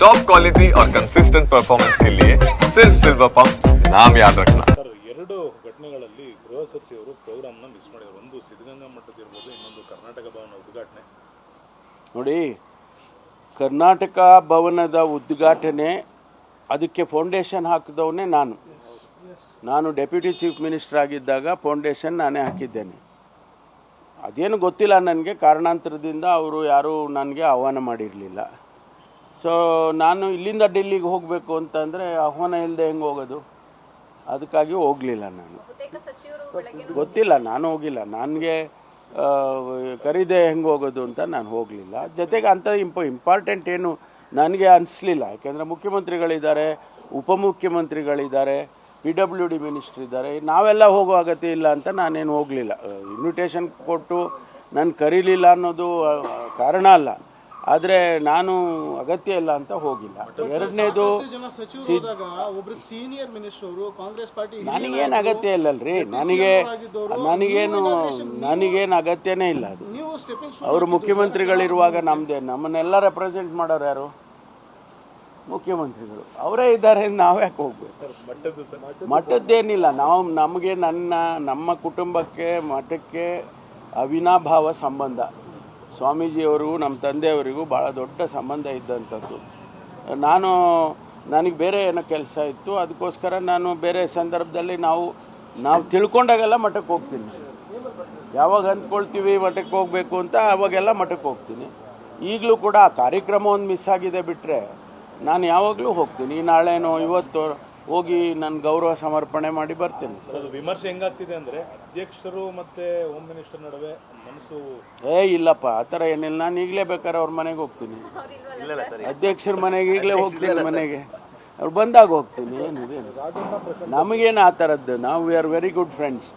Top quality और consistent performance के लिए सिर्फ सिल्वर पंप नाम याद रखना ಸರ್ ಎರಡು ಘಟನೆಗಳಲ್ಲಿ ಗೃಹ ಸಚಿವರು ಪ್ರೋಗ್ರಾಮ್ನ ಮಿಸ್ ಮಾಡಿದ್ರು ಒಂದು ಸಿದ್ಧಗಂಗಾ ಮಠದ ಇರ್ಬೋದು ಇನ್ನೊಂದು ಕರ್ನಾಟಕ ಭವನ ಉದ್ಘಾಟನೆ ನೋಡಿ ಕರ್ನಾಟಕ ಭವನದ ಉದ್ಘಾಟನೆ ಅದಕ್ಕೆ ಫೌಂಡೇಶನ್ ಹಾಕಿದವನೇ ನಾನು ನಾನು ಡೆಪ್ಯೂಟಿ ಚೀಫ್ ಮಿನಿಸ್ಟರ್ ಆಗಿದ್ದಾಗ ಫೌಂಡೇಶನ್ ನಾನೇ ಹಾಕಿದ್ದೇನೆ ಅದೇನು ಗೊತ್ತಿಲ್ಲ ನನಗೆ ಕಾರಣಾಂತರದಿಂದ ಅವರು ಯಾರೂ ನನಗೆ ಆಹ್ವಾನ ಮಾಡಿರಲಿಲ್ಲ ಸೊ ನಾನು ಇಲ್ಲಿಂದ ಡೆಲ್ಲಿಗೆ ಹೋಗಬೇಕು ಅಂತಂದರೆ ಆಹ್ವಾನ ಇಲ್ಲದೆ ಹೆಂಗೆ ಹೋಗೋದು? ಅದಕ್ಕಾಗಿ ಹೋಗಲಿಲ್ಲ ನಾನು. ಗೊತ್ತಿಲ್ಲ, ನಾನು ಹೋಗಿಲ್ಲ. ನನಗೆ ಕರೀದೆ ಹೆಂಗೆ ಹೋಗೋದು ಅಂತ ನಾನು ಹೋಗಲಿಲ್ಲ. ಜೊತೆಗೆ ಅಂಥ ಇಂಪ ಇಂಪಾರ್ಟೆಂಟ್ ಏನು ನನಗೆ ಅನಿಸ್ಲಿಲ್ಲ. ಯಾಕೆಂದರೆ ಮುಖ್ಯಮಂತ್ರಿಗಳಿದ್ದಾರೆ, ಉಪಮುಖ್ಯಮಂತ್ರಿಗಳಿದ್ದಾರೆ ಪಿ ಡಬ್ಲ್ಯೂ ಡಿ ಮಿನಿಸ್ಟ್ರ್ ಇದ್ದಾರೆ. ನಾವೆಲ್ಲ ಹೋಗೋ ಅಗತ್ಯ ಇಲ್ಲ ಅಂತ ನಾನೇನು ಹೋಗಲಿಲ್ಲ. ಇನ್ವಿಟೇಷನ್ ಕೊಟ್ಟು ನಾನು ಕರೀಲಿಲ್ಲ ಅನ್ನೋದು ಕಾರಣ ಅಲ್ಲ. ಆದರೆ ನಾನು ಅಗತ್ಯ ಇಲ್ಲ ಅಂತ ಹೋಗಿಲ್ಲ. ಎರಡನೇದು ಜನ ಸಚಿವರು ಹೋದಾಗ ಒಬ್ರು ಸೀನಿಯರ್ ಮಿನಿಸ್ಟರ್ ಕಾಂಗ್ರೆಸ್ ಪಾರ್ಟಿ ನನಗೇನು ಅಗತ್ಯ ಇಲ್ಲಲ್ರಿ? ನನಗೆ ನನಗೇನು ನನಗೇನು ಅಗತ್ಯನೇ ಇಲ್ಲ ಅದು. ಅವರು ಮುಖ್ಯಮಂತ್ರಿಗಳಿರುವಾಗ ನಮ್ಮದೇ ನಮ್ಮನ್ನೆಲ್ಲ ರೆಪ್ರೆಸೆಂಟ್ ಮಾಡೋರು ಯಾರು? ಮುಖ್ಯಮಂತ್ರಿಗಳು. ಅವರೇ ಇದ್ದಾರೆ ನಾವು ಯಾಕೆ ಹೋಗ್ಬೇಕು? ಮಠದ್ದೇನಿಲ್ಲ ನಾವು ನಮಗೆ ನನ್ನ ನಮ್ಮ ಕುಟುಂಬಕ್ಕೆ ಮಠಕ್ಕೆ ಅವಿನಾಭಾವ ಸಂಬಂಧ. ಸ್ವಾಮೀಜಿಯವರಿಗೂ ನಮ್ಮ ತಂದೆಯವರಿಗೂ ಭಾಳ ದೊಡ್ಡ ಸಂಬಂಧ ಇದ್ದಂಥದ್ದು. ನಾನು, ನನಗೆ ಬೇರೆ ಏನೋ ಕೆಲಸ ಇತ್ತು, ಅದಕ್ಕೋಸ್ಕರ ನಾನು ಬೇರೆ ಸಂದರ್ಭದಲ್ಲಿ ನಾವು ನಾವು ತಿಳ್ಕೊಂಡಾಗೆಲ್ಲ ಮಠಕ್ಕೆ ಹೋಗ್ತೀನಿ. ಯಾವಾಗ ಅಂದ್ಕೊಳ್ತೀವಿ ಮಠಕ್ಕೆ ಹೋಗಬೇಕು ಅಂತ ಅವಾಗೆಲ್ಲ ಮಠಕ್ಕೆ ಹೋಗ್ತೀನಿ. ಈಗಲೂ ಕೂಡ ಆ ಕಾರ್ಯಕ್ರಮ ಒಂದು ಮಿಸ್ ಆಗಿದೆ ಬಿಟ್ಟರೆ ನಾನು ಯಾವಾಗಲೂ ಹೋಗ್ತೀನಿ. ನಾಳೆನೋ, ಇವತ್ತು ಹೋಗಿ ನನ್ನ ಗೌರವ ಸಮರ್ಪಣೆ ಮಾಡಿ ಬರ್ತೀನಿ. ಸರ್ ಅದು ವಿಮರ್ಶೆ ಹೆಂಗಾಗ್ತಿದೆ ಅಂದ್ರೆ ಅಧ್ಯಕ್ಷರು ಮತ್ತೆ ಹೋಮ್ ಮಿನಿಸ್ಟರ್ ನಡುವೆ ಮನಸ್ಸು ಏ ಇಲ್ಲಪ್ಪ ಆ ಥರ ಏನಿಲ್ಲ. ನಾನು ಈಗಲೇ ಬೇಕಾದ್ರೆ ಅವ್ರ ಮನೆಗೆ ಹೋಗ್ತೀನಿ. ಅಧ್ಯಕ್ಷರ ಮನೆಗೆ ಈಗಲೇ ಹೋಗ್ತೀನಿ ಮನೆಗೆ. ಅವ್ರು ಬಂದಾಗ ಹೋಗ್ತೀನಿ ಏನಿದೆ ನಮಗೇನು ಆ ಥರದ್ದು? ನಾವು we are very good friends